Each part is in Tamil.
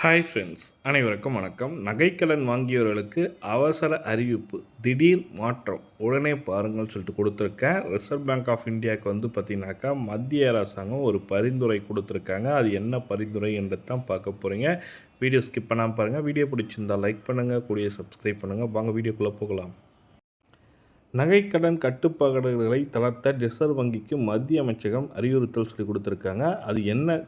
ஹாய் ஃப்ரெண்ட்ஸ் அனைவருக்கும் வணக்கம். நகைக்கடன் வாங்கியவர்களுக்கு அவசர அறிவிப்பு திடீர் மாற்றம் உடனே பாருங்கள் சொல்லிட்டு கொடுத்துருக்கேன். ரிசர்வ் பேங்க் ஆஃப் இந்தியாவுக்கு வந்து பார்த்தீங்கன்னாக்கா மத்திய அரசாங்கம் ஒரு பரிந்துரை கொடுத்துருக்காங்க. அது என்ன பரிந்துரை என்று தான் பார்க்க போகிறீங்க வீடியோ ஸ்கிப் பண்ணாமல் பாருங்கள் வீடியோ பிடிச்சிருந்தால் லைக் பண்ணுங்கள் கூடிய சப்ஸ்கிரைப் பண்ணுங்கள் வாங்க வீடியோக்குள்ளே போகலாம். நகைக்கடன் கட்டுப்பாடுகளை தளர்த்த ரிசர்வ் வங்கிக்கு மத்திய அமைச்சகம் அறிவுறுத்தல் சொல்லி கொடுத்துருக்காங்க. அது என்ன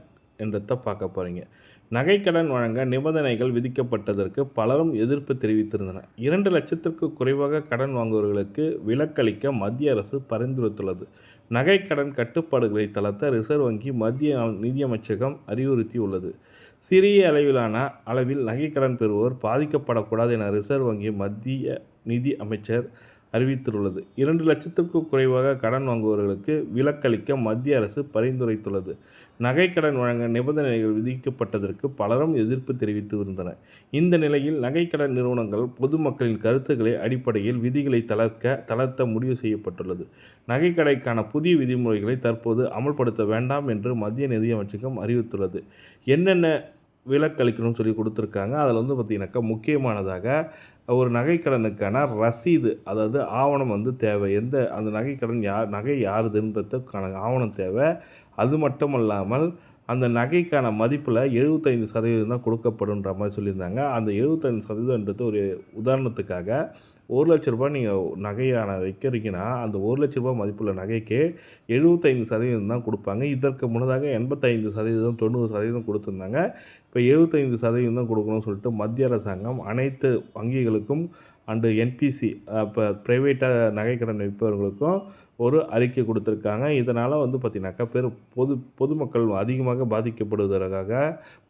என்றதை பார்க்க போகிறீங்க நகைக்கடன் வழங்க நிபந்தனைகள் விதிக்கப்பட்டதற்கு பலரும் எதிர்ப்பு தெரிவித்திருந்தனர். இரண்டு லட்சத்திற்கு குறைவாக கடன் வாங்குவர்களுக்கு விலக்களிக்க மத்திய அரசு பரிந்துரைத்துள்ளது. நகைக்கடன் கட்டுப்பாடுகளை தளர்த்த ரிசர்வ் வங்கி மத்திய நிதியமைச்சகம் அறிவுறுத்தியுள்ளது. சிறிய அளவிலான அளவில் நகைக்கடன் பெறுவோர் பாதிக்கப்படக்கூடாது என ரிசர்வ் வங்கி மத்திய நிதி அமைச்சர் அறிவித்துள்ளது. இரண்டு லட்சத்திற்கு குறைவாக கடன் வாங்குபவர்களுக்கு விலக்களிக்க மத்திய அரசு பரிந்துரைத்துள்ளது. நகைக்கடன் வழங்க நிபந்தனைகள் விதிக்கப்பட்டதற்கு பலரும் எதிர்ப்பு தெரிவித்து இருந்தனர். இந்த நிலையில் நகைக்கடன் நிறுவனங்கள் பொதுமக்களின் கருத்துக்களை அடிப்படையில் விதிகளை தளர்க்க தளர்த்த முடிவு செய்யப்பட்டுள்ளது. நகைக்கடைக்கான புதிய விதிமுறைகளை தற்போது அமல்படுத்த வேண்டாம் என்று மத்திய நிதியமைச்சகம் அறிவித்துள்ளது. என்னென்ன விலக்களிக்கணும்னு சொல்லி கொடுத்துருக்காங்க. அதில் வந்து பார்த்திங்கனாக்கா முக்கியமானதாக ஒரு நகைக்கடனுக்கான ரசீது அதாவது ஆவணம் வந்து தேவை. எந்த அந்த நகைக்கடன் யார் நகை யாருதுன்றதுக்கான ஆவணம் தேவை. அது மட்டும் இல்லாமல் அந்த நகைக்கான மதிப்பில் எழுபத்தைந்து சதவீதம் தான் கொடுக்கப்படுன்ற மாதிரி சொல்லியிருந்தாங்க. அந்த எழுபத்தைந்து சதவீதம்ன்றது ஒரு உதாரணத்துக்காக ஒரு லட்ச ரூபாய் நீங்கள் நகையான வைக்கிறீங்கன்னா அந்த ஒரு லட்ச ரூபாய் மதிப்புள்ள நகைக்கு எழுபத்தைந்து சதவீதம் தான் கொடுப்பாங்க. இதற்கு முன்னதாக எண்பத்தைந்து சதவீதம் தொண்ணூறு சதவீதம் கொடுத்துருந்தாங்க. இப்போ எழுபத்தைந்து சதவீதம் தான் கொடுக்கணும்னு சொல்லிட்டு மத்திய அரசாங்கம் அனைத்து வங்கிகளுக்கும் அண்டு என்பிசி இப்போ ப்ரைவேட்டாக நகைக்கடன் விற்பவர்களுக்கும் ஒரு அறிக்கை கொடுத்துருக்காங்க. இதனால் வந்து பார்த்திங்கனாக்கா பெரு பொது பொதுமக்கள் அதிகமாக பாதிக்கப்படுவதற்காக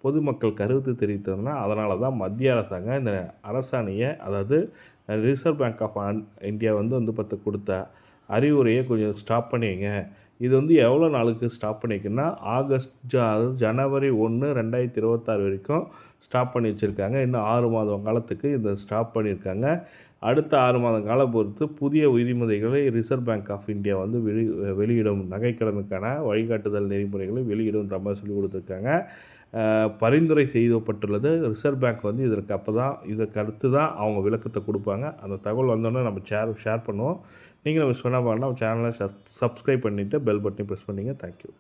பொதுமக்கள் கருத்து தெரிவித்ததுனா அதனால தான் மத்திய அரசாங்கம் இந்த அரசாணையை அதாவது ரிசர்வ் பேங்க் ஆஃப் இந்தியா வந்து வந்து பார்த்து கொடுத்த அறிவுரையை கொஞ்சம் ஸ்டாப் பண்ணிங்க இது வந்து எவ்வளோ நாளுக்கு ஸ்டாப் பண்ணியிருக்குன்னா ஆகஸ்ட் ஜா ஜனவரி ஒன்று ரெண்டாயிரத்தி இருபத்தாறு வரைக்கும் ஸ்டாப் பண்ணி வச்சுருக்காங்க. இன்னும் ஆறு மாதம் காலத்துக்கு இதை ஸ்டாப் பண்ணியிருக்காங்க அடுத்த ஆறு மாதம் காலம் பொறுத்து புதிய விதிமுறைகளை ரிசர்வ் பேங்க் ஆஃப் இந்தியா வந்து வெளி வெளியிடும். நகைக்கடனுக்கான வழிகாட்டுதல் நெறிமுறைகளை வெளியிடும்ன்ற மாதிரி சொல்லி கொடுத்துருக்காங்க. பரிந்துரை செய்யப்பட்டுள்ளது ரிசர்வ் பேங்க் வந்து இதற்கு அப்போ தான் இதற்கு அடுத்து தான் அவங்க விளக்கத்தை கொடுப்பாங்க. அந்த தகவல் வந்தோடனே நம்ம ஷேர் ஷேர் பண்ணுவோம். நீங்களும் மிஸ் பண்ணால் பாருங்கள் நம்ம சேனலை சப் சப்ஸ்கிரைப் பண்ணிவிட்டு பெல் பட்டனை ப்ரெஸ் பண்ணிங்க. Thank you